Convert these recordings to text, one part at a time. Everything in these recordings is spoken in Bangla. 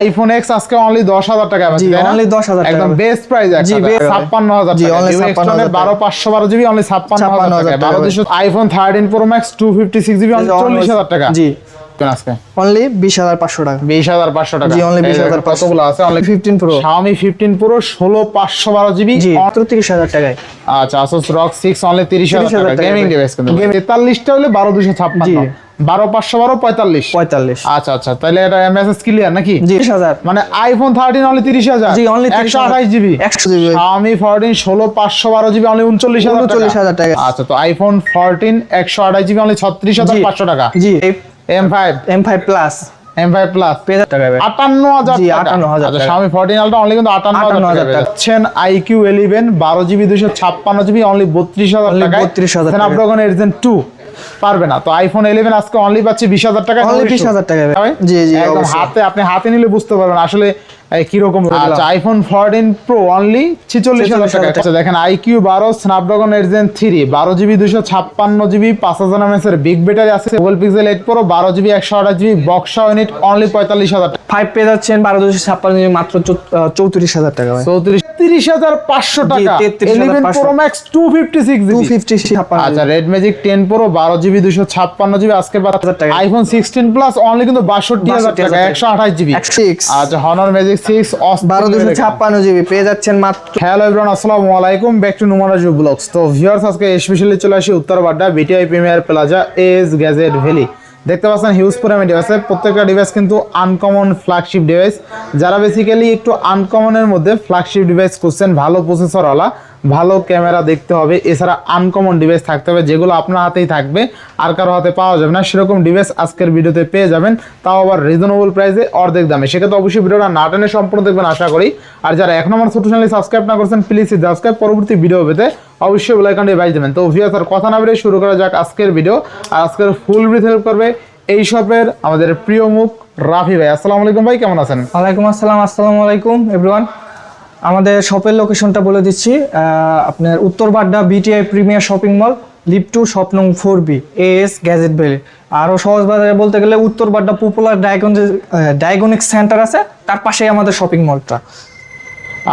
আইফোন এক্স আজকে অনলি দশ হাজার টাকা না? অনলি 10,000 টাকা। একদম বেস্ট প্রাইস আছে best ছাপ্পান্ন হাজার জি, টাকা। only 56,000 টাকা। বারো পাঁচশো বারো জিবি অনলি ছাপ্পান্ন হাজার 56,000 টাকা টাকা। বারো দুশো iPhone thirteen pro max two fifty six GB only চল্লিশ হাজার টাকা। জি। কেন আজকে? অনলি বিশ হাজার পাঁচশো টাকা। বিশ হাজার পাঁচশো টাকা। জি, only 20,500 কতগুলো আছে? Only fifteen pro Xiaomi fifteen pro ষোলো পাঁচশো বারো জিবি জি মাত্র তিরিশ হাজার টাকায়। আচ্ছা আসুস রক সিক্স অনলি 30,000 টাকা। টাকা গেমিং ডিভাইস কিন্তু। Game- তেতাল্লিশটা হলে বারো দুশো ছাপ্পান্ন। জি। বারো পাঁচশো বারো পঁয়তাল্লিশ। পঁয়তাল্লিশ। আচ্ছা আচ্ছা তাহলে এটা এমএসএস ক্লিয়ার নাকি? তিরিশ হাজার। মানে আইফোন থার্টিন অনলি তিরিশ হাজার। জি, only একশো আঠাশ জিবি একশো জিবি Xiaomi ফোরটিন ষোলো পাঁচশো বারো জিবি অনলি উনচল্লিশ হাজার উনচল্লিশ হাজার টাকা। আচ্ছা তো আইফোন ফোরটিন একশো আঠাশ জিবি অনলি ছত্রিশ হাজার পাঁচশো টাকা। জি। M five M five plus M plus পেয়ে টাকা। আটান্ন হাজার জি, টাকা। 58,000 আচ্ছা ফোরটিন আলটা অনলি কিন্তু আটান্ন হাজার টাকা টাকা। পাচ্ছেন আইকিউ ইলেভেন বারো জিবি দুশো ছাপ্পান্ন জিবি অনলি বত্রিশ হাজার টাকা 32,000 টাকা। স্ন্যাপড্রাগন এডিশন টু পারবে না। তো আইফোন ইলেভেন আজকে অনলি পাচ্ছি বিশ হাজার টাকা Only 20,000 টাকা জি, জি, একদম হাতে আপনি হাতে নিলে বুঝতে পারবেন। আসলে কীরকম আচ্ছা আইফোন ফোরটিন প্রো অনলি ছিচল্লিশ হাজার টাকা। আচ্ছা দেখেন আইকিউ বারো স্ন্যাপড্রাগন এডিশন থ্রি বারো জিবি দুশো ছাপ্পান্ন জিবি পাঁচ হাজার এমএস এর বিগ ব্যাটারি আছে। গুগল পিক্সেল এইট প্রো বারো জিবি একশো আঠাশ জিবি বক্সা ইউনিট অনলি পঁয়তাল্লিশ হাজার টাকা। ফাইভ পেয়ে যাচ্ছেন বারো দুশো ছাপ্পান্ন জিবি মাত্র চৌত্রিশ হাজার টাকা চৌত্রিশ তিরিশ হাজার পাঁচশো টাকা। Eleven pro max two fifty six two fifty আচ্ছা রেড ম্যাজিক টেন প্রো বারো জিবি দুশো ছাপ্পান্ন জিবি আজকে হাজার টাকা। আইফোন সিক্সটিন প্লাস অনলি কিন্তু বাষট্টি হাজার টাকা। একশো আঠাশ জিবি। আচ্ছা হনর ম্যাজিক সিক্স বারো দুশো ছাপ্পান্ন জিবি পেয়ে যাচ্ছেন মাত্র। হ্যালো এভরিওয়ান আসসালামু আলাইকুম ব্যাক টু নুমারাজু ব্লগস তো ভিউয়ার্স আজকে স্পেশালি চলে আসি BTI premier plaza S gadget valley দেখতে পাচ্ছেন হিউজ পরিমাণে ডিভাইস প্রত্যেকটা ডিভাইস কিন্তু আনকমন ফ্ল্যাগশিপ ডিভাইস যারা বেসিক্যালি একটু আনকমনের মধ্যে ফ্ল্যাগশিপ ডিভাইস খুঁজছেন ভালো প্রসেসরওয়ালা ভালো ক্যামেরা দেখতে হবে। এছাড়া আনকমন ডিভাইস থাকতে হবে, যেগুলো আপনার হাতেই থাকবে, আর কারও হাতে পাওয়া যাবে না। সেরকম ডিভাইস আজকের ভিডিওতে পেয়ে যাবেন। তাও আবার রিজনেবল প্রাইসে অর্ধেক দামে। সেক্ষেত্রে অবশ্যই ভিডিওটা না টেনে সম্পূর্ণ দেখবেন, আশা করি। আর যারা এখন আমার ছোট চ্যানেলে সাবস্ক্রাইব না করছেন প্লিজ সাবস্ক্রাইব পরবর্তী ভিডিও পেতে অবশ্যই বেলাইকনটি বাজ দেবেন। তো ভিডিও আর কথা না বেরিয়ে শুরু করা যাক আজকের ভিডিও আর আজকের ফুল ব্রিথ হেল্প করবে এই শপের আমাদের প্রিয় মুখ রাফি ভাই। আসসালামু আলাইকুম ভাই, কেমন আছেন? ওয়ালাইকুম আসসালাম, আসসালামু আলাইকুম এভরিওয়ান আমাদের শপের লোকেশনটা বলে দিচ্ছি আপনার Uttar Badda BTI premier shopping mall lift two shop নং four B S gadget valley আরও সহজ বাজারে বলতে গেলে উত্তর বাড্ডা পপুলার ডায়াগন ডায়াগনিক সেন্টার আছে তার পাশেই আমাদের শপিং মলটা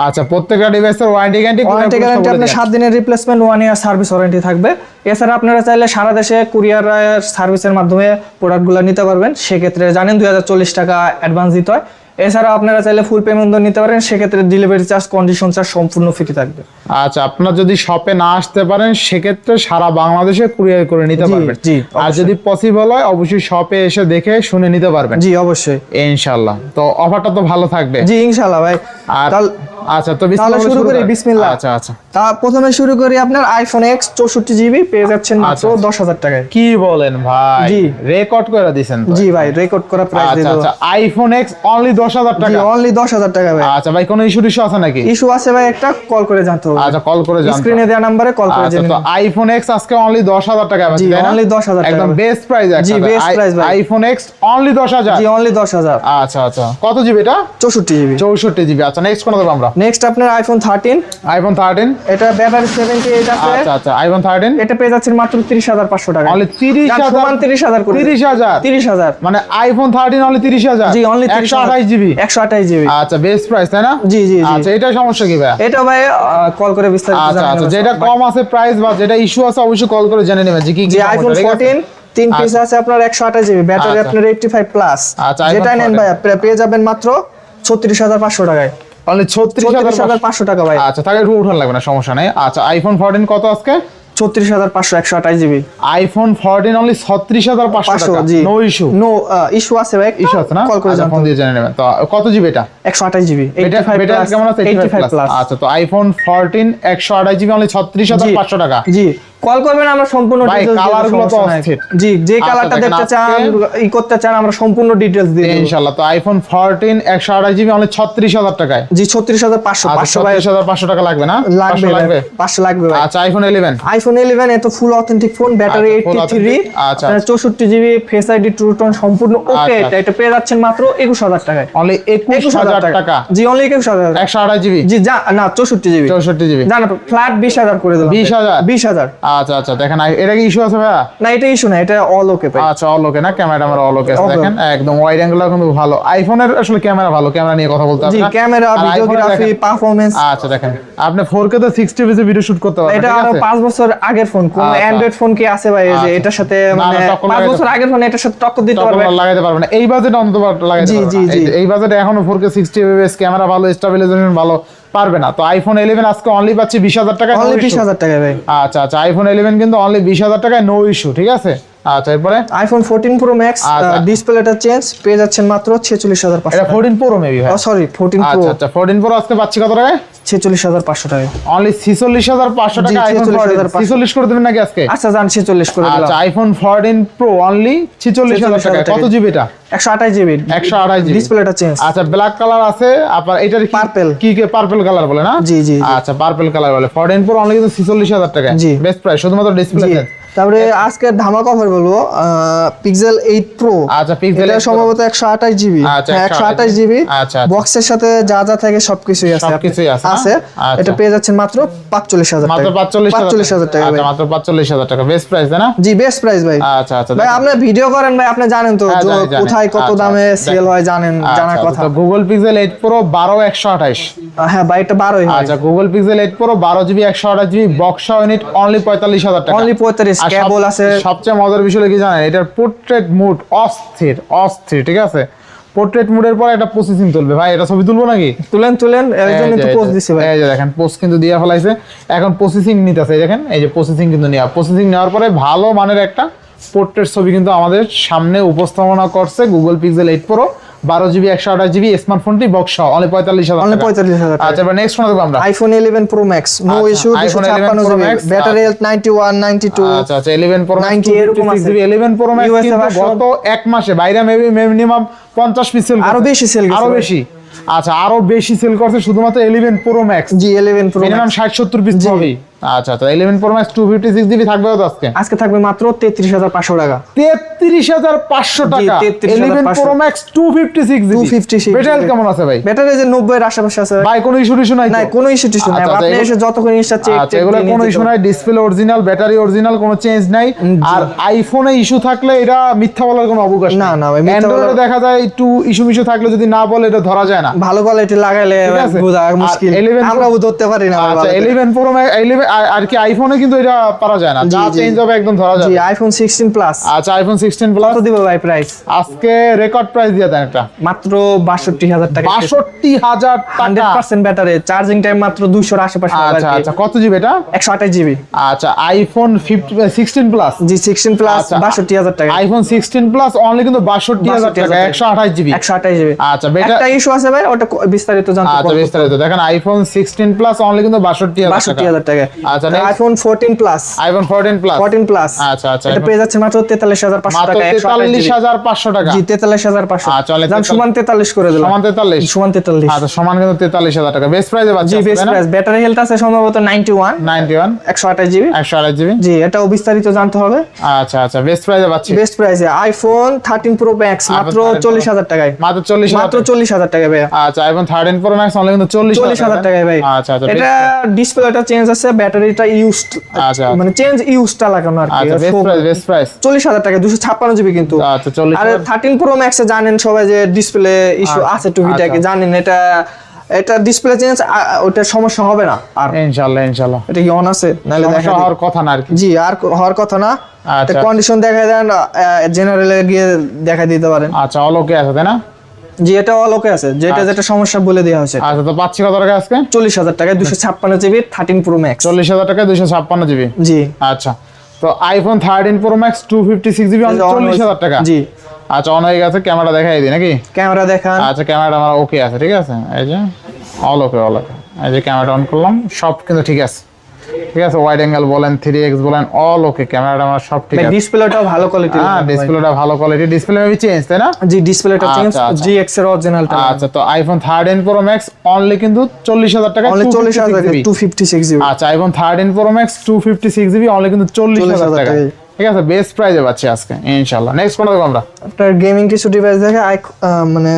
আচ্ছা প্রত্যেকটা ডিভাইসের ওয়ারেন্টি গ্যারান্টি ওয়ারেন্টি গ্যারান্টি আপনার সাত দিনের replacement one year service warranty থাকবে। এছাড়া আপনারা চাইলে সারা দেশে কুরিয়ার সার্ভিসের মাধ্যমে প্রোডাক্টগুলো নিতে পারবেন। সেক্ষেত্রে জানেন দুই চল্লিশ টাকা অ্যাডভান্স দিতে হয়। এছাড়া আপনারা চাইলে ফুল পেমেন্ট নিতে পারেন সেক্ষেত্রে ডেলিভারি চার্জ কন্ডিশন চার্জ সম্পূর্ণ ফ্রি থাকবে। আচ্ছা আপনার যদি শপে না আসতে পারেন সেক্ষেত্রে সারা বাংলাদেশে কুরিয়ার করে নিতে পারবেন। জি, আর যদি পসিবল হয় অবশ্যই শপে এসে দেখে শুনে নিতে পারবেন। জি অবশ্যই। ইনশাল্লাহ তো অফারটা তো ভালো থাকবে। জি ইনশাল্লাহ ভাই। আর আচ্ছা তো তাহলে শুরু করি, বিসমিল্লাহ। আচ্ছা আচ্ছা। তা প্রথমে শুরু করি আপনার আইফোন এক্স চৌষট্টি জিবি পেয়ে যাচ্ছেন মাত্র আচ্ছা, আচ্ছা। দশ হাজার টাকায়। কি বলেন ভাই? জি। রেকর্ড করে দিছেন জি ভাই রেকর্ড করা প্রাইস আচ্ছা আচ্ছা। আইফোন এক্স অনলি দশ হাজার টাকা? অনলি দশ হাজার টাকা ভাই। আচ্ছা ভাই কোনো ইস্যু টিস্যু আছে নাকি? ইস্যু আছে ভাই একটা কল করে জানতে হবে। আচ্ছা কল করে জানতে স্ক্রিনে দেওয়া নাম্বারে কল করে আচ্ছা জেনে তো আইফোন এক্স আজকে অনলি দশ হাজার টাকা জি, only 10,000 টাকা একদম বেস্ট প্রাইস জি, best price ভাই। আইফোন এক্স অনলি দশ হাজার? জি অনলি দশ হাজার। আচ্ছা আচ্ছা। কত জিবি এটা? চৌষট্টি জিবি চৌষট্টি জিবি আচ্ছা নেক্সট কোন দেবো আমরা? নেক্সট আপনার আইফোন থার্টিন আইফোন থার্টিন এটা ব্যাটারি সেভেন্টি এইট আছে। আচ্ছা আচ্ছা আইফোন থার্টিন এটা পেয়ে যাচ্ছেন মাত্র তিরিশ হাজার পাঁচশো টাকা। অনলি তিরিশ যান, হাজার সমান তিরিশ হাজার করে তিরিশ হাজার? তিরিশ হাজার। মানে আইফোন থার্টিন অনলি তিরিশ হাজার? জি অনলি একশো আঠাশ জিবি একশো আঠাশ জিবি আচ্ছা বেস্ট প্রাইস তাই না? জি, জি। আচ্ছা এটাই সমস্যা কি ভাই এটা ভাই কল করে বিস্তারিত আচ্ছা আচ্ছা যেটা কম আছে প্রাইস বা যেটা ইস্যু আছে অবশ্যই কল করে জেনে নেবেন যে কি কি আইফোন ঠিক আছে? ফোরটিন তিন পিস আছে আপনার একশো আঠাশ জিবি ব্যাটারি আচ্ছা। আপনার এইটটি ফাইভ প্লাস আচ্ছা, যেটা নেন 14 ভাই পেয়ে যাবেন মাত্র ছত্রিশ হাজার পাঁচশো টাকায়। অনলি ছত্রিশ ছত্রিশ হাজার হাজার পাঁচশো টাকা ভাই। আচ্ছা তাহলে একটু উঠান লাগবে না সমস্যা নেই। আচ্ছা আইফোন ফোরটিন কত আজকে? ছত্রিশ হাজার পাঁচশো একশো আঠাশ জিবি আইফোন ফোরটিন অনলি ছত্রিশ হাজার পাঁচশো পাঁচশো টাকা। জি। নো ইস্যু নো ইস্যু আছে ভাই ইস্যু আছে না? কল করে আচ্ছা, ফোন দিয়ে জেনে নেবেন। তো কত জিবি এটা? একশো আঠাশ জিবি এটা কেমন আছে? 85 প্লাস আচ্ছা তো আইফোন 14 128 জিবি অনলি 36500 টাকা। জি। কল করবেন আমরা সম্পূর্ণ ভাই, details দিয়ে colour দেব, গুলো তো অস্থির। জি যে আচ্ছা, কালারটা দেখতে চান ই করতে চান আমরা সম্পূর্ণ ডিটেলস দিয়ে দেব। ইনশাআল্লাহ তো আইফোন 14 128 জিবি অনলি 36000 টাকায়। জি ছত্রিশ হাজার পাঁচশো আচ্ছা পাঁচশো ভাই। 36500 টাকা লাগবে না? লাগবে লাগবে পাঁচশো লাগবে ভাই। আচ্ছা আইফোন 11 আইফোন ইলেভেন এত ফুল অথেন্টিক ফোন ব্যাটারি আচ্ছা, এইটটি full থ্রি authentic, আচ্ছা, চৌষট্টি GB face ID true tone সম্পূর্ণ ওকে আচ্ছা। এটা এটা পেয়ে যাচ্ছেন মাত্র একুশ হাজার টাকায়। অনলি একুশ 21000 টাকা। জি অনলি একুশ হাজার 128 জিবি জি না চৌষট্টি জিবি 64 জিবি না ফ্ল্যাট বিশ হাজার করে দিলাম 20,000? বিশ হাজার। আচ্ছা আচ্ছা দেখেন এটা কি ইস্যু আছে ভাইয়া? না এটা ইস্যু না এটা অল ওকে ভাই। আচ্ছা অল ওকে না? ক্যামেরা আমার অল ওকে আছে দেখেন একদম ওয়াইড অ্যাঙ্গেল কিন্তু ভালো। আইফোনের আসলে ক্যামেরা ভালো ক্যামেরা নিয়ে কথা বলতে হবে ক্যামেরা ভিডিওগ্রাফি পারফরম্যান্স আচ্ছা দেখেন আপনি 4K তে 60 পিসে ভিডিও শুট করতে পারবেন এটা আরও আছে? পাঁচ বছর আগের ফোন কোন। অ্যান্ড্রয়েড ফোন কি আছে ভাই যে আচ্ছা। এটার সাথে মানে টক্কর পাঁচ বছর আগের ফোন এটার সাথে টক্কর দিতে পারবে লাগাইতে পারবেন না। এই বাজেট অন্তত লাগাইতে জি, জি, জি। এই- এই বাজেটে এখনও 4K 60 fps ক্যামেরা ভালো স্টেবিলাইজেশন ভালো। পারবে না। তো আইফোন 11 আজকে অনলি পাচ্ছি 20000 টাকা অনলি বিশ হাজার টাকা ভাই। আচ্ছা আচ্ছা আইফোন 11 কিন্তু অনলি 20000 টাকায় নো ইস্যু ঠিক আছে? আচ্ছা এরপরে? IPhone fourteen pro max. ডিসপ্লেটা চেঞ্জ পেয়ে যাচ্ছেন মাত্র ছেচল্লিশ হাজার পাঁচশো এটা 14 প্রো মেবি ভাই। সরি ফোরটিন প্রো আচ্ছা আচ্ছা 14 প্রো আজকে পাচ্ছি কত টাকায়? ছেচল্লিশ হাজার পাঁচশো টাকা। অনলি 46500 জি, টাকা আইফোন 46,500 46 করে দেবেন নাকি আজকে? আচ্ছা যান ছেচল্লিশ করে আচ্ছা আইফোন 14 প্রো অনলি 46000 টাকা। কত জিবি এটা? একশো আঠাশ জিবি 128 জিবি ডিসপ্লেটা চেঞ্জ আচ্ছা ব্ল্যাক কালার আছে আপনার এটার Purple। কি কি পার্পল কালার বলে না? জি, জি। আচ্ছা পার্পল কালার বলে। 14 প্রো অনলি কিন্তু 46000 টাকা জি। বেস্ট প্রাইস শুধুমাত্র ডিসপ্লে তারপরে আজকে ধামা কভার বলব পিক্সেল 8 প্রো আচ্ছা পিক্সেল এটা সম্ভবত 128 জিবি হ্যাঁ 128 জিবি আচ্ছা বক্সের সাথে যা যা থাকে সবকিছুই আছে সবকিছুই আছে আছে। এটা পেয়ে যাচ্ছেন মাত্র 45000 টাকা। মাত্র 45000 টাকা আচ্ছা মাত্র 45000 টাকা। বেস্ট প্রাইস না? জি বেস্ট প্রাইস ভাই। আচ্ছা আচ্ছা ভাই আপনি ভিডিও করেন ভাই আপনি জানেন তো কোথায় কত দামে সেল হয় জানেন জানার কথা। গুগল পিক্সেল 8 প্রো 12 128 হ্যাঁ ভাই এটা 12 আচ্ছা Google Pixel 8 pro 12 GB 128 GB box unit only 45000 টাকা। অনলি 45 স্ক্যাবল আছে সবচেয়ে মজার বিষয় কি জানেন? এটার পোর্ট্রেট মুড অস্থির অস্থির ঠিক আছে? পোর্ট্রেট মুডের পর একটা পজিশন তুলবে। ভাই এটা ছবি তুলবো নাকি? তুলেন তুলেন একজন একটু পোস্ট দিছে ভাই। এই যে দেখেন পোস্ট কিন্তু দিয়া ফলাইছে। এখন প্রসেসিং নিতেছে দেখেন এই যে পজিশন কিন্তু নেওয়া। প্রসেসিং নেওয়ার পরে ভালো মানের একটা পোর্ট্রেট ছবি কিন্তু আমাদের সামনে উপস্থাপনা করছে গুগল পিক্সেল এইট প্রো বারো জিবি একশো আঠাশ জিবি স্মার্টফোনটি বক্স অনলি পঁয়তাল্লিশ হাজার অনলি পঁয়তাল্লিশ হাজার আচ্ছা এবার নেক্সট ফোন দেখব আমরা। IPhone eleven pro max no issue দুশো ছাপ্পান্ন GB battery health ninety one ninety two আচ্ছা আচ্ছা 11 প্রো 90 এরকম। জিবি 11 প্রো ম্যাক্স গত এক মাসে বাইরে মিনিমাম 50 পিস সেল আরও বেশি গেছে আরও বেশি। আচ্ছা আরও বেশি সেল করছে শুধুমাত্র 11 প্রো ম্যাক্স জি ইলেভেন প্রো মিনিমাম 60 70 পিস হবে আচ্ছা আচ্ছা 11 প্রো ম্যাক্স 256 জিবি থাকবে তো আজকে? আজকে থাকবে মাত্র তেত্রিশ হাজার পাঁচশো টাকা। 33500 টাকা। 11 33,500 pro max 256 GB 256 better GB. কেমন আছে ভাই? ব্যাটারি যে নব্বই এর আশেপাশে আছে ভাই। কোনো ইস্যু টিস্যু নাই? নাই কোনো ইস্যু টিস্যু নাই। আচ্ছা, আচ্ছা, আপনি এসে যতক্ষণ ইচ্ছা চেক আচ্ছা এগুলো কোনো ইস্যু নাই। ডিসপ্লে অরিজিনাল ব্যাটারি অরিজিনাল কোনো চেঞ্জ নাই। আর আইফোনে ইস্যু থাকলে এটা মিথ্যা বলার কোনো অবকাশ না, না ভাই, অ্যান্ড্রয়েডে দেখা যায় একটু ইস্যু মিস্যু থাকলে যদি না বলে এটা ধরা যায় না। ভালো কোয়ালিটি লাগাইলে? বোঝা মুশকিল। 11 আমরাও ধরতে পারি না আচ্ছা 11 প্রো ইলেভেন আর কি আইফোনে কিন্তু এটা পারা যায় না। যা। চেঞ্জ হবে একদম ধরা যাবে। জি আইফোন সিক্সটিন প্লাস আচ্ছা আইফোন 16 প্লাস কত দিব ভাই প্রাইস আজকে রেকর্ড প্রাইস দিয়ে দেন একটা। মাত্র বাষট্টি হাজার টাকা। বাষট্টি হাজার হান্ড্রেড টাকা পার্সেন্ট ব্যাটারি চার্জিং টাইম মাত্র দুইশোর আশেপাশে হবে আর আচ্ছা আচ্ছা কত জিবি এটা? একশো আঠাশ জিবি আচ্ছা আইফোন ফিফটি সিক্সটিন প্লাস জি সিক্সটিন প্লাস আচ্ছা, বাষট্টি হাজার টাকা। আইফোন সিক্সটিন প্লাস অনলি কিন্তু বাষট্টি হাজার 62,000 টাকা টাকা। একশো আঠাশ জিবি একশো আঠাশ জিবি আচ্ছা বেটা একটা ইস্যু আছে ভাই ওটা বিস্তারিত জানতে আচ্ছা বিস্তারিত। দেখেন আইফোন সিক্সটিন প্লাস অনলি কিন্তু বাষট্টি হাজার বাষট্টি হাজার টাকা। আচ্ছা, iPhone fourteen plus iPhone fourteen plus fourteen plus আচ্ছা, আচ্ছা, এটা পেয়ে যাচ্ছে মাত্র টাকা টাকা? জি আচ্ছা, দাম সমান তেতাল্লিশ করে দিলাম। সমান তেতাল্লিশ? সমান তেতাল্লিশ। আচ্ছা সমান কিন্তু তেতাল্লিশ হাজার টাকা। বেস্ট প্রাইসে পাচ্ছি জি বেস্ট প্রাইস ব্যাটারি হেলথ আছে সম্ভবত নাইনটি ওয়ান নাইনটি ওয়ান একশো আঠাশ জিবি একশো আঠাশ জিবি জি এটাও বিস্তারিত জানতে হবে। আচ্ছা আচ্ছা বেস্ট প্রাইসে পাচ্ছি। বেস্ট প্রাইসে আইফোন থার্টিন প্রো ম্যাক্স মাত্র 13 চল্লিশ হাজার টাগায় মাত্র চল্লিশ মাত্র চল্লিশ হাজার টাকা ভাইয়া। আচ্ছা iPhone thirteen pro max only কিন্তু চল্লিশ চল্লিশ হাজার টাকায় ভাই। আচ্ছা আচ্ছা এটা ডিসপ্লেটা চেঞ্জ আছে ব্যাটারিটা আচ্ছা। মানে চেঞ্জ ইউজটা লাগানো আর কি। আচ্ছা বেস্ট প্রাইস টাকা জিবি কিন্তু। আচ্ছা আর থার্টিন প্রো ম্যাক্সে জানেন সবাই যে ডিসপ্লে ইস্যু আচ্ছা, আছে টুকিটাকি আচ্ছা। জানেন এটা এটা ডিসপ্লে চেঞ্জ ওটা সমস্যা হবে না আর। ইনশাল্লাহ ইনশাল্লাহ। এটা কি অন আছে? নাহলে দেখা হওয়ার কথা না আর কি। জি আর হওয়ার কথা না। কন্ডিশন দেখা দেন জেনারেলে গিয়ে দেখা দিতে পারেন। আচ্ছা অলোকে আছে তাই না? জি এটা অল ওকে আছে। যেটা যেটা সমস্যা বলে দেওয়া হয়েছে। আচ্ছা তো পাচ্ছি কত টাকা আজকে? চল্লিশ হাজার টাকায় দুশো ছাপ্পান্ন জিবি থার্টিন প্রো ম্যাক্স চল্লিশ হাজার টাকা দুইশো ছাপ্পান্ন জিবি? জি। আচ্ছা। তো iPhone thirteen pro max two fifty six GB চল্লিশ হাজার টাকা? জি। আচ্ছা অন হয়ে গেছে ক্যামেরা দেখাই দিই নাকি? ক্যামেরা দেখান। আচ্ছা ক্যামেরাটা আমার ওকে আছে ঠিক আছে? এই যে অল ওকে অল ওকে এই যে ক্যামেরাটা অন করলাম সব কিন্তু ঠিক আছে। ঠিক আছে ওয়াইড অ্যাঙ্গেল বলেন থ্রি এক্স বলেন অল ওকে ক্যামেরাটা আমার সব ঠিক আছে। ডিসপ্লেটাও ভালো কোয়ালিটি হ্যাঁ ডিসপ্লেটা ভালো কোয়ালিটি ডিসপ্লে মেবি চেঞ্জ তাই না? জি ডিসপ্লেটা চেঞ্জ। জি এক্সের অরিজিনালটা আচ্ছা তো iPhone thirteen pro max only কিন্তু চল্লিশ হাজার টাকা অনলি চল্লিশ হাজার টু ফিফটি সিক্স জিবি আচ্ছা iPhone thirteen pro max two fifty six GB only কিন্তু চল্লিশ হাজার 40,000 টাকা ঠিক আছে বেস্ট প্রাইজে পাচ্ছি আজকে ইনশাল্লাহ নেক্সট কোনটা দেখো আমরা? আপনার গেমিং কিছু ডিভাইস দেখে মানে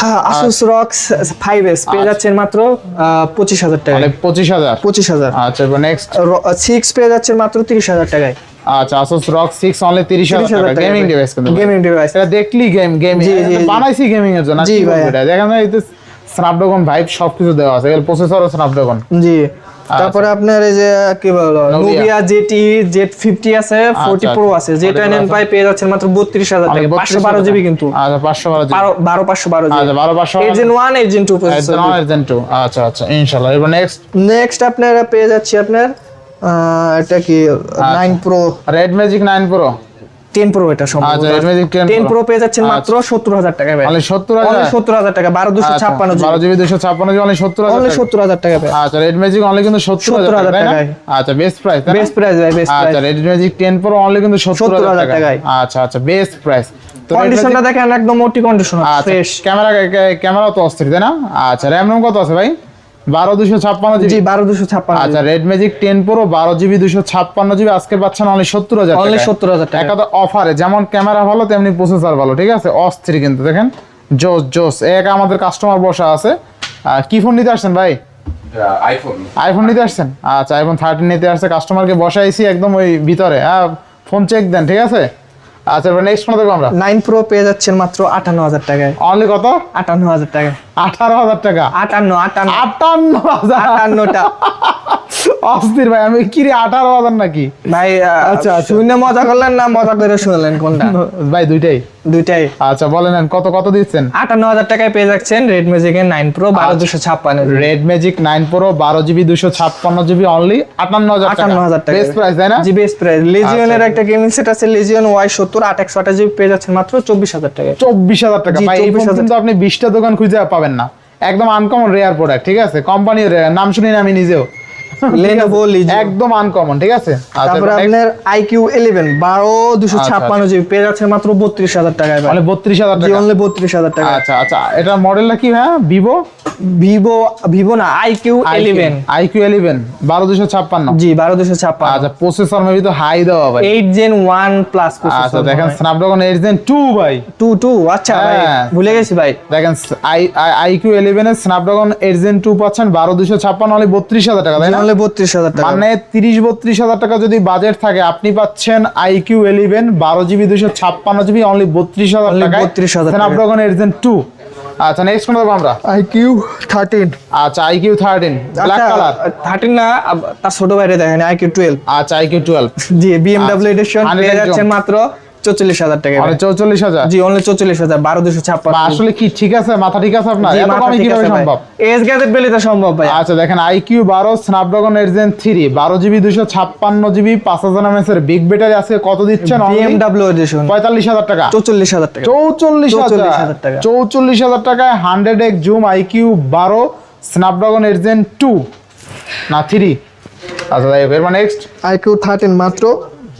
হ্যাঁ আসুস রক্স ফাইভ এস পেয়ে যাচ্ছেন মাত্র পঁচিশ হাজার টাকা মানে পঁচিশ হাজার? পঁচিশ হাজার। আচ্ছা নেক্সট সিক্স পেয়ে যাচ্ছেন মাত্র তিরিশ হাজার টাকায়। আচ্ছা আসুস রক সিক্স অনলি তিরিশ তিরিশ হাজার হাজার টাকা গেমিং ডিভাইস কিন্তু গেমিং ডিভাইস এটা দেখলি গেম গেম। বানাইছি গেমিং এর জন্য। জি, ভাই দেখেন না এতে স্ন্যাপড্রাগন ভাইব সবকিছু দেওয়া আছে। এর প্রসেসর ও স্ন্যাপড্রাগন জি। তারপরে আপনার এই যে কি বলব Nubia। জেটি জেট ফিফটি আছে ফোরটি আচ্ছা, প্রো আছে আচ্ছা। জেট নাইন পাই পেয়ে যাচ্ছেন মাত্র বত্রিশ হাজার টাকা পাঁচশো বারো জিবি কিন্তু। আচ্ছা পাঁচশো বারো বারো পাঁচশো বারো জিবি। আচ্ছা বারো পাঁচশো eight gen one eight gen two processor two আচ্ছা আচ্ছা ইনশাল্লাহ। এবার নেক্সট নেক্সট আপনারা পেয়ে যাচ্ছি আপনার এটা কি আচ্ছা। Nine pro red magic nine pro ten pro এটা সম্ভবত। আচ্ছা ম্যাজিক টেন টেন প্রো পেয়ে যাচ্ছেন মাত্র সত্তর হাজার টাকা ভাই। হাজার? অনলি সত্তর হাজার টাকা বারো দুশো ছাপ্পান্ন আচ্ছা, বারো জিবি দুশো ছাপ্পান্ন জিবি অনলি সত্তর হাজার অনলি টাকা। সত্তর হাজার টাকা ভাই। আচ্ছা রেড ম্যাজিক অনলি কিন্তু সত্তর হাজার 70,000 টাকা। আচ্ছা বেস্ট প্রাইস বেস্ট প্রাইস ভাই বেস্ট আচ্ছা red magic ten pro only কিন্তু সত্তর 70,000 হাজার টাকায়। টাকায়। আচ্ছা আচ্ছা বেস্ট প্রাইস তো কন্ডিশনটা দেখেন একদম মোটি কন্ডিশন আচ্ছা ফ্রেশ ক্যামেরা ক্যামেরা তো অস্থির তাই না? আচ্ছা র্যাম রোম কত আছে ভাই? বারো দুশো ছাপ্পান্ন জি জিবি? বারো দুশো ছাপ্পান্ন আচ্ছা রেড ম্যাজিক টেন প্রো বারো জিবি দুশো ছাপ্পান্ন জিবি আজকে পাচ্ছেন অনলি সত্তর হাজার অনলি সত্তর হাজার টাকা একা তো অফারে যেমন ক্যামেরা ভালো তেমনি প্রসেসর ভালো ঠিক আছে? অস্থির কিন্তু দেখেন? জোস জোস। এক আমাদের কাস্টমার বসা আছে। কি ফোন নিতে আসছেন ভাই? আইফোন আইফোন নিতে আসছেন? আচ্ছা আইফোন থার্টিন নিতে আসছে কাস্টমারকে বসাইছি একদম ওই ভিতরে। হ্যাঁ ফোন চেক দেন ঠিক আছে? আচ্ছা নেক্সট ফোন দেখব আমরা। নাইন প্রো পেয়ে যাচ্ছেন মাত্র আটান্ন হাজার টাকায়। অনলি কত? আটান্ন হাজার টাকা আঠারো হাজার টাকা। আটান্ন আটান্ন। আটান্ন হাজার। আটান্নটা। অস্থির ভাই আমি কি রে আঠারো হাজার নাকি? ভাই আচ্ছা, আচ্ছা আচ্ছা। শুনে মজা করলেন না? মজা করে শুনলেন কোনটা? ভাই দুইটাই। দুইটাই। আচ্ছা বলেন কত কত দিচ্ছেন? আটান্ন হাজার টাকায় পেয়ে যাচ্ছেন রেড ম্যাজিক এর নাইন প্রো বারো দুশো ছাপ্পান্ন রেড ম্যাজিক নাইন প্রো বারো জিবি দুশো ছাপ্পান্ন জিবি অনলি আটান্ন হাজার আটান্ন হাজার টাকা। বেস্ট প্রাইস তাই না? জি বেস্ট প্রাইস লেজিয়নের আচ্ছা। একটা গেমিং সেট আছে লেজিয়ন ওয়াই সত্তর আট একশো আঠাশ জিবি পেয়ে যাচ্ছেন মাত্র চব্বিশ হাজার টাকায়। চব্বিশ হাজার টাকা। ভাই এই ফোন 24,000 কিন্তু আপনি বিশটা দোকান খুঁজে পাবেন। না। একদম আনকমন রেয়ার প্রোডাক্ট ঠিক আছে? কোম্পানির নাম শুনি না আমি নিজেও। Legion। একদম আনকমন ঠিক আছে? আচ্ছা তারপরে আপনার আইকিউ ইলেভেন বারো দুশো আচ্ছা, ছাপ্পান্ন জিবি পেয়ে যাচ্ছেন মাত্র বত্রিশ হাজার টাকায় ভাই মানে বত্রিশ হাজার জি টাকা। অনলি বত্রিশ হাজার টাকা। আচ্ছা আচ্ছা এটা মডেলটা কি হ্যাঁ ভিভো ভিভো ভিভো না আইকিউ ইলেভেন আইকিউ ইলেভেন বারো দুশো ছাপ্পান্ন। জি বারো দুশো ছাপ্পান্ন। আচ্ছা প্রসেসর মেবি তো হাই দেওয়া ভাই। এইট জেন ওয়ান প্লাস আচ্ছা দেখেন স্ন্যাপড্রাগন এইট জেন টু ভাই। টু টু আচ্ছা ভাই হ্যাঁ। ভুলে গেছি ভাই। দেখেন আইকিউ ইলেভেন এর স্ন্যাপড্রাগন এইট জেন টু পাচ্ছেন বারো দুশো ছাপ্পান্ন হলে বত্রিশ হাজার টাকা তাই না? অনলি বত্রিশ হাজার টাকা। মানে তিরিশ বত্রিশ হাজার টাকা যদি বাজেট থাকে আপনি পাচ্ছেন আইকিউ ইলেভেন বারো জিবি দুশো ছাপ্পান্ন জিবি অনলি বত্রিশ হাজার টাকা 32,000 টাকা। স্ন্যাপড্রাগন এইট টু আচ্ছা নেক্সট কোন দেখব আমরা? আইকিউ থার্টিন আচ্ছা iQOO thirteen black colour thirteen না তার ছোট বাইরে দেখেন আইকিউ টুয়েলভ আচ্ছা আইকিউ টুয়েলভ জি বিএমডাব্লিউ এডিশন পেয়ে যাচ্ছেন মাত্র হাজার টাকা মানে চৌচল্লিশ হাজার? জি অনলি চল্লিশ হাজার বারো দুশো ছাপ্পান্ন। আসলে কি ঠিক আছে? মাথা ঠিক আছে আপনার? কীভাবে সম্ভব? এস গ্যাজেট বেলিতে সম্ভব ভাই। আচ্ছা দেখেন আইকিউ বারো স্ন্যাপড্রাগন এডজেন থ্রি বারো জিবি দুশো ছাপ্পান্ন জিবি পাঁচ হাজার এমএস এর বিগ ব্যাটারি আজকে কত দিচ্ছেন বিএমডাব্লিউ এডিশন পঁয়তাল্লিশ হাজার টাকা। চৌচল্লিশ হাজার টাকা। চৌচল্লিশ হাজার। টাকা। চৌচল্লিশ হাজার টাকায় হান্ড্রেড এক জুম আইকিউ বারো স্ন্যাপড্রাগন এডজেন টু না থ্রি আচ্ছা নেক্সট আইকিউ থার্টিন মাত্র।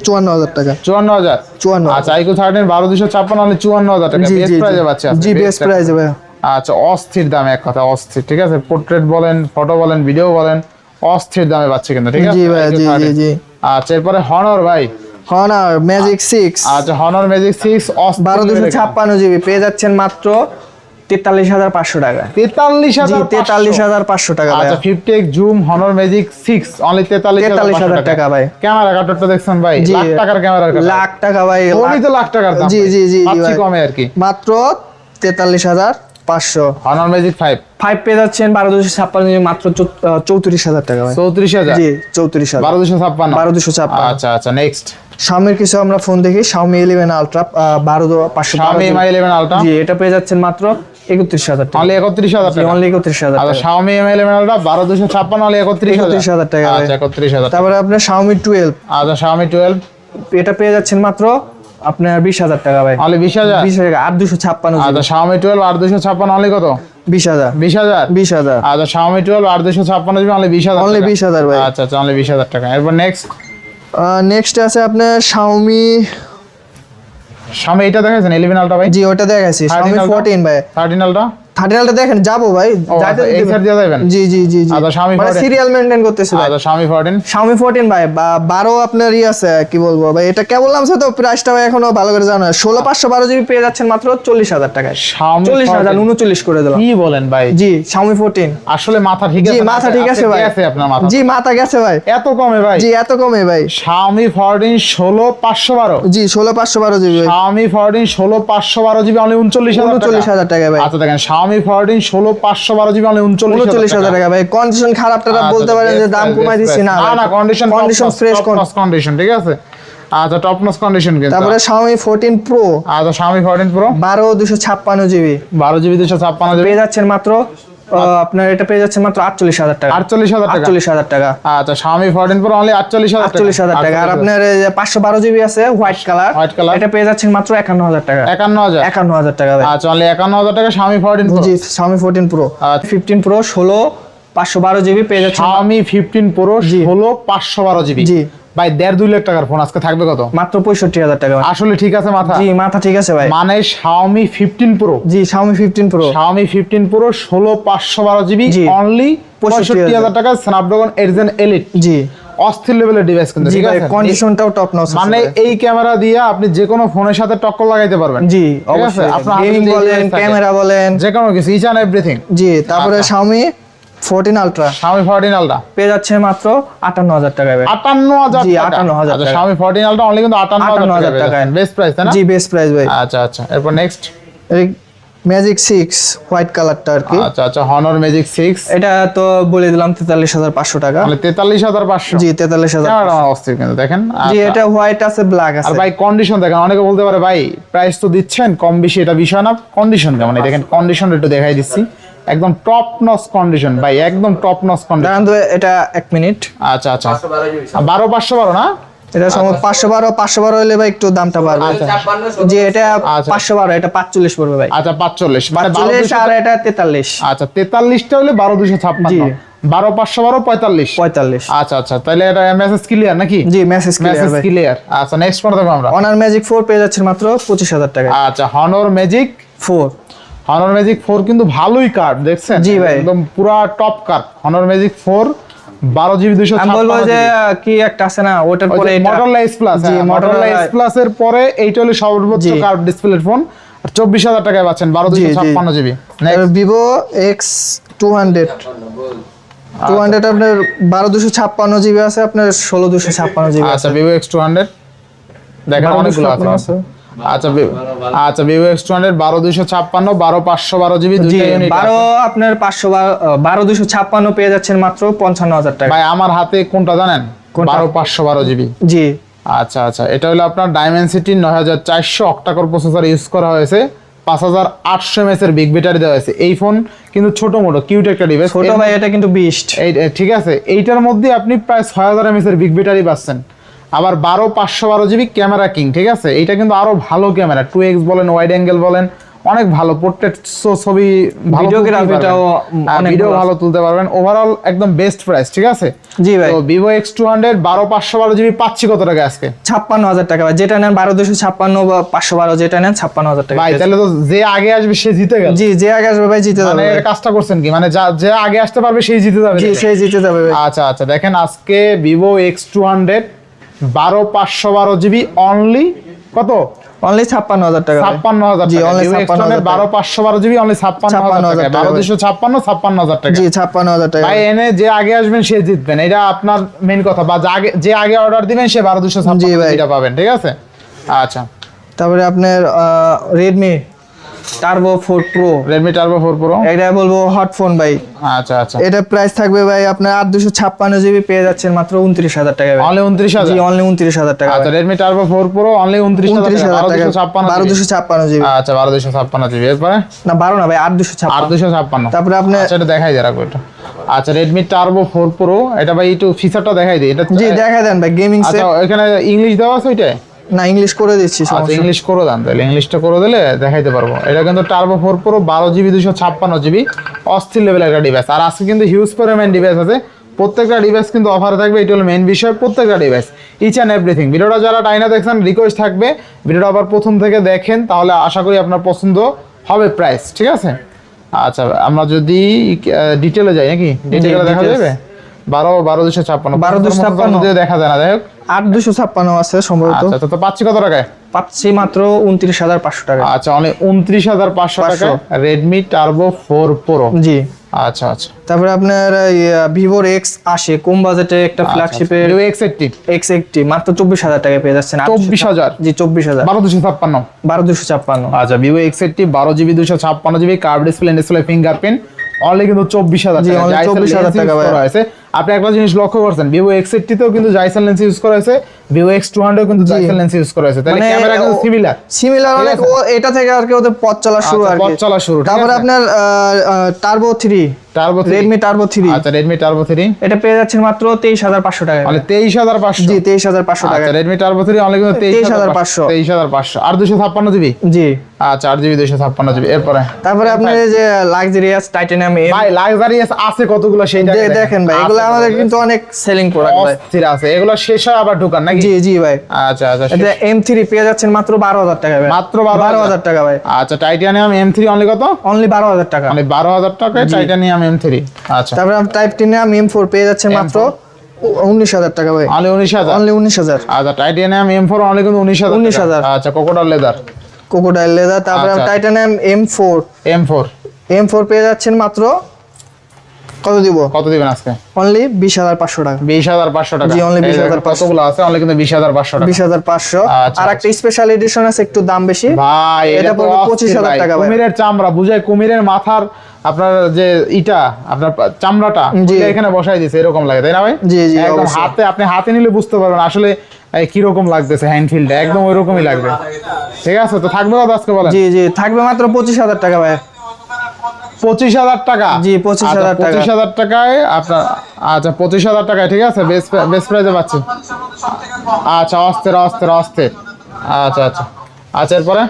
চুয়ান্ন হাজার টাকা। চুয়ান্ন হাজার? চুয়ান্ন। আচ্ছা আইকিউ থার্টিন বারো দুশো ছাপ্পান্ন হলে চুয়ান্ন হাজার টাকা। বেস্ট প্রাইজে পাচ্ছে জি বেস্ট প্রাইস ভাই। আচ্ছা অস্থির দামে এক কথা অস্থির ঠিক আছে? পোর্ট্রেট বলেন ফটো বলেন ভিডিও বলেন অস্থির দামে পাচ্ছে কিন্তু ঠিক আছে? জি ভাই জি জি জি। আচ্ছা এরপরে হনর ভাই। হনার ম্যাজিক সিক্স আচ্ছা হনর ম্যাজিক সিক্স বারো দুশো ছাপ্পান্ন জিবি পেয়ে যাচ্ছেন মাত্র তেতাল্লিশ হাজার পাঁচশো টাকা। তেতাল্লিশ হাজার তেতাল্লিশ হাজার পাঁচশো টাকা আচ্ছা ফিফটি এক zoom Honor magic six only তেতাল্লিশ 43,000 টাকা। ভাই। ক্যামেরা কাটারটা দেখছেন ভাই? লাখ টাকার ক্যামেরার লাখ টাকা ভাই ফোনই তো লাখ টাকার জি, জি, জি। কমে আর কি। মাত্র তেতাল্লিশ হাজার পাঁচশো। হনর ম্যাজিক ফাইভ ফাইভ পেয়ে যাচ্ছেন বারো দুশো ছাপ্পান্ন মাত্র চৌত্রিশ হাজার টাকা ভাই। চৌত্রিশ হাজার? জি চৌত্রিশ হাজার। বারো দুশো ছাপ্পান্ন। বারো দুশো ছাপ্পান্ন। আচ্ছা আচ্ছা নেক্সট শাওমির কিছু আমরা ফোন দেখি শাওমি ইলেভেন আলট্রা বারো পাঁচশো। Mi 11 Ultra জি এটা পেয়ে যাচ্ছেন মাত্র একত্রিশ হাজার টাকা। একত্রিশ হাজার টাকা। অনলি একত্রিশ হাজার আচ্ছা টাকা। Mi 11 Ultra বারো দুশো ছাপ্পান্ন অনলি একত্রিশ 31,000 টাকা ভাই। আচ্ছা একত্রিশ হাজার তারপরে আপনার শাওমি টুয়েলভ আচ্ছা Xiaomi টুয়েলভ এটা পেয়ে যাচ্ছেন মাত্র আপনার বিশ হাজার টাকা ভাই। অনলি বিশ হাজার? বিশ হাজার আট দুশো ছাপ্পান্ন আচ্ছা Xiaomi টুয়েলভ আট দুশো ছাপ্পান্ন অনলি কত? বিশ হাজার। বিশ হাজার? বিশ হাজার। আচ্ছা Xiaomi টুয়েলভ আট দুশো ছাপ্পান্ন অনলি বিশ হাজার অনলি বিশ হাজার ভাই। আচ্ছা আচ্ছা অনলি বিশ হাজার টাকা। এরপর নেক্সট নেক্সট আছে আপনার শাওমি Xiaomi এটা দেখেছেন ইলেভেন আলটা ভাই? জি ওটা দেখাইছি। সামনে শাওমি 13 Ultra? ফোরটিন ভাই। থার্টিন আলটা থার্টিনালটা দেখেন যাব ভাই। আচ্ছা? জি জি জি জি। আচ্ছা, Xiaomi 14 সিরিয়াল মেনটেন করতেছে ভাই। আচ্ছা স্বামী ফোরটিন ভাই বারো আপনার ই আছে কি বলব ভাই এটা কেবল নামছে তো প্রাইসটা এখনও ভালো করে জানো। ষোলো পাঁচশো বারো জিবি পেয়ে যাচ্ছেন মাত্র চল্লিশ হাজার টাকায়। চল্লিশ হাজার উনচল্লিশ করে দিলাম। কি বলেন ভাই? জি Xiaomi 14 আসলে মাথা ঠিক আছে মাথা ঠিক আছে ভাই। আছে আপনার মাথা। জি মাথা গেছে ভাই। এত কমে ভাই? জি এত কমে ভাই। স্বামী ফোরটিন ষোলো পাঁচশো বারো। জি ষোলো পাঁচশো বারো জিবি ভাই। স্বামী ফোরটিন ষোলো পাঁচশো বারো জিবি অনলি উনচল্লিশ উনচল্লিশ হাজার টাকা ভাই। আচ্ছা দেখেন ফোরটিন ষোলো পাঁচশো বারো জিবি মানে উনচল্লিশ উনচল্লিশ হাজার টাকা। ভাই। কন্ডিশন খারাপ আচ্ছা, বলতে পারেন যে দাম কমাই দিচ্ছি না না না কন্ডিশন কন্ডিশন ফ্রেশ কন্ডিশন ঠিক আছে? আচ্ছা টপ নস কন্ডিশন কিন্তু। তারপরে Xiaomi 14 Pro আচ্ছা প্রো বারো দুশো ছাপ্পান্ন জিবি। বারো জিবি দুশো ছাপ্পান্ন জিবি। পেয়ে যাচ্ছেন মাত্র আপনার এটা পেয়ে যাচ্ছে মাত্র আটচল্লিশ হাজার টাকা। আটচল্লিশ হাজার টাকা? আটচল্লিশ হাজার টাকা। আচ্ছা স্বামী ফোরটিন প্রো অনলি আটচল্লিশ হাজার আটচল্লিশ হাজার টাকা। আর আপনার পাঁচশো বারো জিবি আছে হোয়াইট কালার হোয়াইট কালার এটা পেয়ে যাচ্ছেন মাত্র একান্ন হাজার টাকা। একান্ন হাজার। একান্ন হাজার টাকা আচ্ছা অনলি একান্ন হাজার টাকা স্বামী ফোরটিন জি Xiaomi 14 প্রো। 15 Pro ষোলো পাঁচশো বারো জিবি পেয়ে যাচ্ছেন স্বামী ফিফটিন প্রো ষোলো পাঁচশো বারো জিবি জি। ভাই দেড় দুই লাখ টাকার ফোন আজকে থাকবে কত? মাত্র পঁয়ষট্টি হাজার টাকা আসলে ঠিক আছে মাথা। জি মাথা ঠিক আছে ভাই। মানে Xiaomi 15 Pro জি Xiaomi 15 Pro Xiaomi 15 Pro 16 512 GB only 65,000 65000 টাকা স্ন্যাপড্রাগন এডিশন এলিট জি। অস্থির লেভেলের ডিভাইস কিন্তু ঠিক আছে? কন্ডিশনটাও টপ নচ মানে এই ক্যামেরা দিয়ে আপনি যে কোনো ফোনের সাথে টক্কর লাগাইতে পারবেন। জি অবশ্যই। আপনার গেমিং বলেন ক্যামেরা বলেন। যে কোনো কিছু ইচ অ্যান্ড এভরিথিং জি তারপরে আচ্ছা। Xiaomi 14 Ultra Xiaomi 14 Ultra পেয়ে যাচ্ছে মাত্র আটান্ন হাজার টাকায় ভাই 58000 জি, 58,000 আচ্ছা টাকা। Xiaomi 14 Ultra অনলি কিন্তু 58000 58,000 টাকায়। বেস্ট প্রাইস তাই না? জি বেস্ট প্রাইস ভাই আচ্ছা আচ্ছা এরপর নেক্সট ম্যাজিক সিক্স হোয়াইট কালারটা আর কি। আচ্ছা আচ্ছা Honor Magic 6 এটা তো বলে দিলাম তেতাল্লিশ হাজার পাঁচশো টাকা। মানে 43500 জি তেতাল্লিশ হাজার ক্যামেরা আমার অস্থির কিন্তু দেখেন। জি আচ্ছা। এটা হোয়াইট আছে ব্ল্যাক আর আছে। ভাই কন্ডিশন দেখেন অনেকে বলতে পারে ভাই প্রাইস তো দিচ্ছেন কম বেশি এটা বিষয় না কন্ডিশন কেমন দেখেন কন্ডিশন একটু দেখাই দিচ্ছি। একদম টপ নস কন্ডিশন ভাই একদম টপ নস কন্ডিশন দাঁড়ান তো এটা এক মিনিট। আচ্ছা আচ্ছা। বারো পাঁচশো বারো না? এটা সম্ভব পাঁচশো বারো পাঁচশো বারো হলে ভাই একটু দামটা বাড়বে। জি এটা আচ্ছা। পাঁচশো বারো এটা পাঁচচল্লিশ পড়বে ভাই। আচ্ছা পাঁচচল্লিশ। মানে বারো চল্লিশ দুশো- আর এটা তেতাল্লিশ। আচ্ছা তেতাল্লিশটা হলে বারো দুশো ছাপ্পান্ন। জি। বারো পাঁচশো বারো পঁয়তাল্লিশ। পঁয়তাল্লিশ। আচ্ছা আচ্ছা। তাহলে এটা মেসেজ ক্লিয়ার নাকি? জি মেসেজ মেসেজ ক্লিয়ার আচ্ছা নেক্সট কোনটা দেখব আমরা। অনার ম্যাজিক ফোর পেয়ে যাচ্ছে মাত্র পঁচিশ হাজার টাকা আচ্ছা Honor magic four Honor magic four কিন্তু ভালোই কার্ড দেখছেন? জি ভাই। একদম পুরা top card Honor magic four বারো জিবি দুশো আমি বলব যে কি একটা আছে না ওটার পরে মটোরোলা এস প্লাস জি, মটোরোলা এস প্লাস এর পরে এইটা হলো সর্বোচ্চ জি। কার্ভ ডিসপ্লের ফোন আর চব্বিশ হাজার টাকায় পাচ্ছেন বারো দুশো ছাপ্পান্ন GB Vivo X two hundred two hundred আপনার বারো দুশো ছাপ্পান্ন জিবি আছে আপনার ষোলো দুশো ছাপ্পান্ন জিবি আচ্ছা ভিভো এক্স টু হান্ড্রেড দেখেন অনেকগুলো আছে। আচ্ছা আচ্ছা ভিভো এক্স টু হান্ড্রেড বারো দুশো ছাপ্পান্ন বারো পাঁচশো বারো জিবি বারো আপনার পাঁচশো বারো দুশো ছাপ্পান্ন পেয়ে যাচ্ছেন মাত্র পঞ্চান্ন হাজার টাকা। ভাই আমার হাতে কোনটা জানেন? বারো পাঁচশো বারো জিবি। জি। আচ্ছা আচ্ছা এটা হলো আপনার ডায়মেনসিটি নয় হাজার চারশো অক্টাকোর প্রসেসর ইউজ করা হয়েছে। পাঁচ হাজার আটশো এর বিগ ব্যাটারি দেওয়া হয়েছে। এই ফোন কিন্তু ছোট মোটো কিউট একটা ডিভাইস ছোট ভাই এটা কিন্তু বিস্ট ঠিক আছে? এইটার মধ্যে আপনি প্রায় ছয় হাজার এমএস এর বিগ ব্যাটারি পাচ্ছেন। আবার বারো পাঁচশো বারো জিবি ক্যামেরা কিং ঠিক আছে? এটা কিন্তু আরও ভালো ক্যামেরা টু এক্স বলেন ওয়াইড অ্যাঙ্গেল বলেন অনেক ভালো পোর্ট্রেট ছবি ভিডিও ভালো ভালো তুলতে পারবেন। ওভারঅল একদম বেস্ট প্রাইস ঠিক আছে? জি ভাই। তো ভিভো এক্স টু হান্ড্রেড বারো পাঁচশো বারো জিবি পাচ্ছি কত টাকা আজকে? ছাপ্পান্ন হাজার টাকা ভাই। যেটা নেন বারো দুশো ছাপ্পান্ন বা পাঁচশো বারো যেটা নেন ছাপ্পান্ন হাজার টাকা ভাই তাহলে তো যে আগে আসবে সে জিতে গেল। জি যে আগে আসবে ভাই জিতে মানে যাবে এর কাজটা করছেন কি? মানে যা- যে আগে আসতে পারবে সেই জিতে যাবে। জি সেই জিতে যাবে আচ্ছা আচ্ছা দেখেন আজকে ভিভো এক্স টু হান্ড্রেড বারো পাঁচশো বারো জিবি অনলি কত? অনলি ছাপ্পান্ন হাজার টাকা ছাপ্পান্ন হাজার জি, 56,000 হান্ড্রেড বারো পাঁচশো বারো জিবি অনলি ছাপ্পান্ন হাজার টাকা। বারো দুশো ছাপ্পান্ন ছাপ্পান্ন হাজার টাকা। জি ছাপ্পান্ন হাজার টাকা। ভাই এনে যে আগে আসবেন সে জিতবেন। এটা আপনার মেন কথা। বা যে আগে যে আগে অর্ডার দিবেন সে বারো দুশো ছাপ্পান্ন। এটা পাবেন। ঠিক আছে? আচ্ছা। তারপরে আপনার Redmi turbo four pro Redmi turbo four pro এটা বলব হট ফোন ভাই। আচ্ছা আচ্ছা। এটা প্রাইস থাকবে ভাই আপনার আট দুশো ছাপ্পান্ন জিবি পেয়ে যাচ্ছেন মাত্র উনত্রিশ হাজার টাকা ভাই। অনলি উনত্রিশ জি অনলি উনত্রিশ হাজার টাকা আচ্ছা Redmi turbo four pro only উনত্রিশ উনত্রিশ হাজার হাজার বারো টাকা। দুশো ছাপ্পান্ন বারো দুশো ছাপ্পান্ন জিবি আচ্ছা বারো দুশো ছাপ্পান্ন জিবি এরপরে? না বারো না ভাই আট দুশো আট ছাপ্পান্ন দুশো ছাপ্পান্ন। তারপরে আপনি আচ্ছা এটা দেখাই রাখো এটা আচ্ছা রেডমি টার্বো ফোর প্রো এটা ভাই একটু ফিচারটা দেখাই দিই। এটা জি দেখা দেন ভাই গেমিং সেট আচ্ছা এখানে ইংলিশ দেওয়া আছে ওইটাই না ইংলিশ করে দিচ্ছি আচ্ছা ইংলিশ করে দেন তাহলে। ইংলিশটা করে দিলে দেখাইতে পারব। এটা কিন্তু টার্বো ফোর প্রো বারো জিবি দুশো ছাপ্পান্ন জিবি অস্থির লেভেলের একটা ডিভাইস আর আজকে কিন্তু হিউজ পরিমাণ ডিভাইস আছে। প্রত্যেকটা ডিভাইস কিন্তু অফারে থাকবে। এটা হলো মেন বিষয় প্রত্যেকটা ডিভাইস ইচ অ্যান্ড এভরিথিং ভিডিওটা যারা টাইনা দেখছেন রিকোয়েস্ট থাকবে। ভিডিওটা আবার প্রথম থেকে দেখেন তাহলে আশা করি আপনার পছন্দ হবে প্রাইস ঠিক আছে? আচ্ছা আমরা যদি ডিটেলে যাই নাকি? ডিটেলে দেখা যাবে? বারো বারো দুশো ছাপ্পান্ন। 12,256 মধ্যে দেখা যায় না যাই হোক। আট দুশো ছাপ্পান্ন আছে সম্ভবত। আচ্ছা তো- তো পাচ্ছি কত টাকায়? পাচ্ছি মাত্র উনত্রিশ হাজার পাঁচশো টাকা আচ্ছা উনত্রিশ হাজার পাঁচশো টাকা রেডমি টার্বো ফোর প্রো জি। আচ্ছা আচ্ছা। তারপরে আপনার ভিভোর এক্স আসে কম বাজেটে একটা এক্স এইটটি এক্স এইটটি মাত্র চব্বিশ হাজার টাকা পেয়ে যাচ্ছেন চব্বিশ হাজার? জি চব্বিশ হাজার। বারো দুশো ছাপ্পান্ন। বারো দুশো ছাপ্পান্ন। আচ্ছা ভিভো এক্স এইটটি বারো জিবি দুশো ছাপ্পান্ন GB curve display display fingerprint only কিন্তু চব্বিশ হাজার জি, টাকা। only জাইসেল 24,000 lens টাকা use ভাই। করা হয়েছে। আপনি একটা জিনিস লক্ষ্য করছেন ভিভো এক্স এইটটিতেও কিন্তু জাইসেল লেন্স ইউজ করা হয়েছে ভিভো এক্স টু হান্ড্রেড কিন্তু জাইসেল লেন্স ইউজ করা হয়েছে। তাহলে মানে ক্যামেরা কিন্তু সিমিলার সিমিলার অনেক ও এটা থেকে আর কি ওদের পথ চলা শুরু আচ্ছা, আর পথ চলা শুরু, তারপরে আপনার turbo three turbo Redmi turbo three আচ্ছা রেডমি টার্বো থ্রি এটা পেয়ে যাচ্ছেন মাত্র তেইশ হাজার পাঁচশো টাকা মানে তেইশ হাজার পাঁচশো। জি তেইশ হাজার পাঁচশো টাকা। আচ্ছা রেডমি টার্বো থ্রি অনলি কিন্তু তেইশ হাজার 23,500 পাঁচশো। তেইশ হাজার পাঁচশো। আর দুশো ছাপ্পান্ন জিবি? জি। আচ্ছা আট জিবি দুশো ছাপ্পান্ন জিবি। এরপরে? তারপরে আপনার যে লাক্সারিয়াস টাইটানিয়াম ভাই লাক্সারিয়াস আছে কতগুলো সেই দেখেন ভাই এগুলো আমাদের কিন্তু অনেক সেলিং প্রোডাক্ট ভাই। আছে। এগুলো শেষ হয় আবার ঢুকান নাকি? জি জি ভাই। আচ্ছা আচ্ছা এটা এম থ্রি পেয়ে যাচ্ছেন মাত্র বারো হাজার টাকা ভাই। মাত্র বারো বারো হাজার টাকা ভাই। আচ্ছা টাইটানিয়াম এম থ্রি অনলি কত? অনলি বারো হাজার টাকা। মানে বারো হাজার টাকায় টাইটানিয়াম এম থ্রি আচ্ছা। তারপরে টাইপ টিনিয়াম এম ফোর পেয়ে যাচ্ছেন মাত্র উনিশ হাজার টাকা ভাই। অনলি উনিশ হাজার? অনলি উনিশ হাজার। আচ্ছা টাইটানিয়াম এম ফোর অনলি কিন্তু উনিশ হাজার 19,000 টাকা। আচ্ছা কোকোডাল লেদার কোকোডাইল লেদার তারপরে। Titanium M four M four M four পেয়ে যাচ্ছেন মাত্র কত দিব? কত দিবেন আজকে? অনলি বিশ হাজার পাঁচশো টাকা। বিশ হাজার পাঁচশো টাকা। জি, only এই 20,500 কতগুলো আছে? অনলি কিন্তু বিশ হাজার পাঁচশো টাকা। বিশ হাজার পাঁচশো। আচ্ছা, আর একটা স্পেশাল এডিশন আছে একটু দাম বেশি। ভাই এটা পড়বে 25,000 ভাই। টাকা কুমিরের চামড়া বুঝায় কুমিরের মাথার আপনার যে ইটা আপনার চামড়াটা। এখানে বসাই দিয়েছে এরকম লাগে তাই না ভাই? জি, জি, একদম হাতে আপনি হাতে নিলে বুঝতে পারবেন আসলে কীরকম লাগতেছে হ্যান্ড ফিলটা একদম ওইরকমই লাগবে। ঠিক আছে তো থাকবে কত আজকে বলেন? জি জি থাকবে মাত্র পঁচিশ হাজার টাকা ভাই। পঁচিশ হাজার টাকা। জি, পঁচিশ হাজার পঁচিশ হাজার টাকায় আপনার আচ্ছা পঁচিশ হাজার টাকায় ঠিক আছে? বেস্ট বেস্ট প্রাইজে পাচ্ছি। আচ্ছা অস্থির অস্থির অস্থির। আচ্ছা আচ্ছা। আচ্ছা এরপরে?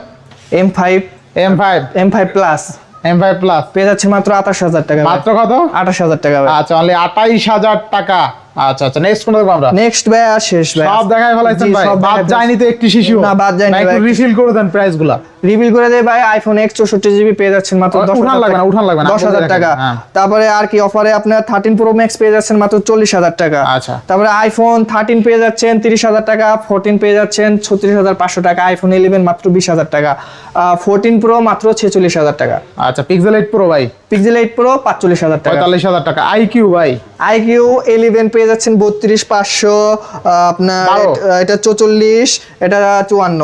M five M five M five plus M five plus পেয়ে যাচ্ছে মাত্র আঠাশ হাজার টাকা মাত্র কত? আঠাশ হাজার টাকা আচ্ছা অনলি আঠাইশ হাজার টাকা। আচ্ছা আচ্ছা নেক্সট কোন দেখব আমরা? নেক্সট ভাই আর শেষ ভাই সব দেখাই ফেলাইছেন ভাই। বাদ যায়নি তো একটি শিশু। না, বাদ যায়নি ভাই। রিফিল করে দেন প্রাইসগুলা। রিভিল করে দেয় ভাই আইফোন এক্স চৌষট্টি জিবি পেয়ে যাচ্ছেন মাত্র দশ লাগবে না, উঠান লাগবে না, দশ হাজার টাকা। হ্যাঁ। তারপরে আর কি অফারে আপনার থার্টিন প্রো ম্যাক্স পেয়ে যাচ্ছেন মাত্র চল্লিশ হাজার টাকা। আচ্ছা। তারপরে আইফোন থার্টিন পেয়ে যাচ্ছেন তিরিশ হাজার টাকা ফোরটিন পেয়ে যাচ্ছেন ছত্রিশ হাজার পাঁচশো টাকা আইফোন ইলেভেন মাত্র বিশ হাজার টাকা। ফোরটিন প্রো মাত্র ছেচল্লিশ হাজার টাকা। আচ্ছা পিক্সেল এইট প্রো ভাই। পিক্সেল এইট প্রো পাঁচচল্লিশ হাজার টাকা পঁয়তাল্লিশ হাজার টাকা আইকিউ ভাই আইকিউ ইলেভেন পেয়ে যাচ্ছেন বত্রিশ পাঁচশো আপনার এটা- এটা চৌচল্লিশ এটা চুয়ান্ন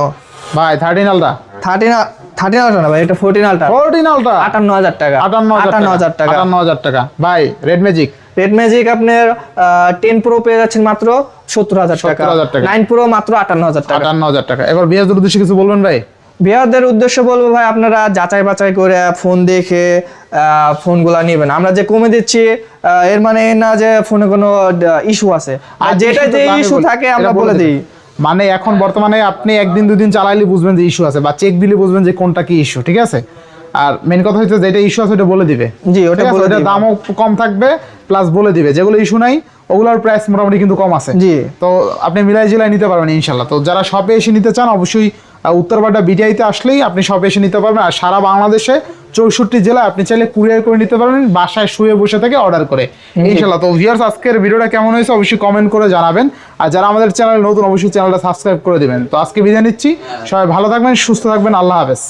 ভাই থার্টিন আলটা থার্টিন থার্টিন আলটা না ভাই এটা ফোরটিন আলটা ফোরটিন আলটা আটান্ন হাজার টাকা আটান্ন আটান্ন হাজার টাকা আটান্ন হাজার টাকা ভাই রেড ম্যাজিক রেড ম্যাজিক আপনার টেন প্রো পেয়ে যাচ্ছেন মাত্র সত্তর হাজার টাকা 70,000 টাকা। নাইন প্রো মাত্র আটান্ন হাজার টাকা আটান্ন হাজার টাকা এবার বিয়াজের উদ্দেশ্যে কিছু বলবেন ভাই বিহারদের উদ্দেশ্য বলব ভাই আপনারা যাচাই বাছাই করে ফোন দেখে ফোনগুলা নেবেন। আমরা যে কমে দিচ্ছি এর মানে না যে ফোনে কোনো ইস্যু আছে। আর যেটা যে ইস্যু থাকে আমরা বলে দিই। মানে এখন বর্তমানে আপনি একদিন দুদিন চালাইলে বুঝবেন যে ইস্যু আছে বা চেক দিলে বুঝবেন যে কোনটা কি ইস্যু ঠিক আছে? আর মেন কথা হচ্ছে যেটা ইস্যু আছে ওটা বলে দিবে। জি, ওটা বলে দিবে। দামও কম থাকবে প্লাস বলে দিবে। যেগুলো ইস্যু নাই ওগুলোর প্রাইস মোটামুটি কিন্তু কম আছে। জি। তো আপনি মিলাই জেলায় নিতে পারবেন ইনশাল্লাহ। তো যারা শপে এসে নিতে চান অবশ্যই উত্তরপাড়া বিডিআইতে আসলেই আপনি সব এসে নিতে পারবেন। আর সারা বাংলাদেশে চৌষট্টি জেলায় আপনি চাইলে কুরিয়ার করে নিতে পারবেন বাসায় শুয়ে বসে থেকে অর্ডার করে। ইনশাল্লাহ তো ভিউয়ার্স আজকের ভিডিওটা কেমন হয়েছে অবশ্যই কমেন্ট করে জানাবেন। আর যারা আমাদের চ্যানেল নতুন অবশ্যই চ্যানেলটা সাবস্ক্রাইব করে দেবেন। তো আজকে বিদায় নিচ্ছি। সবাই ভালো থাকবেন সুস্থ থাকবেন। আল্লাহ হাফেজ।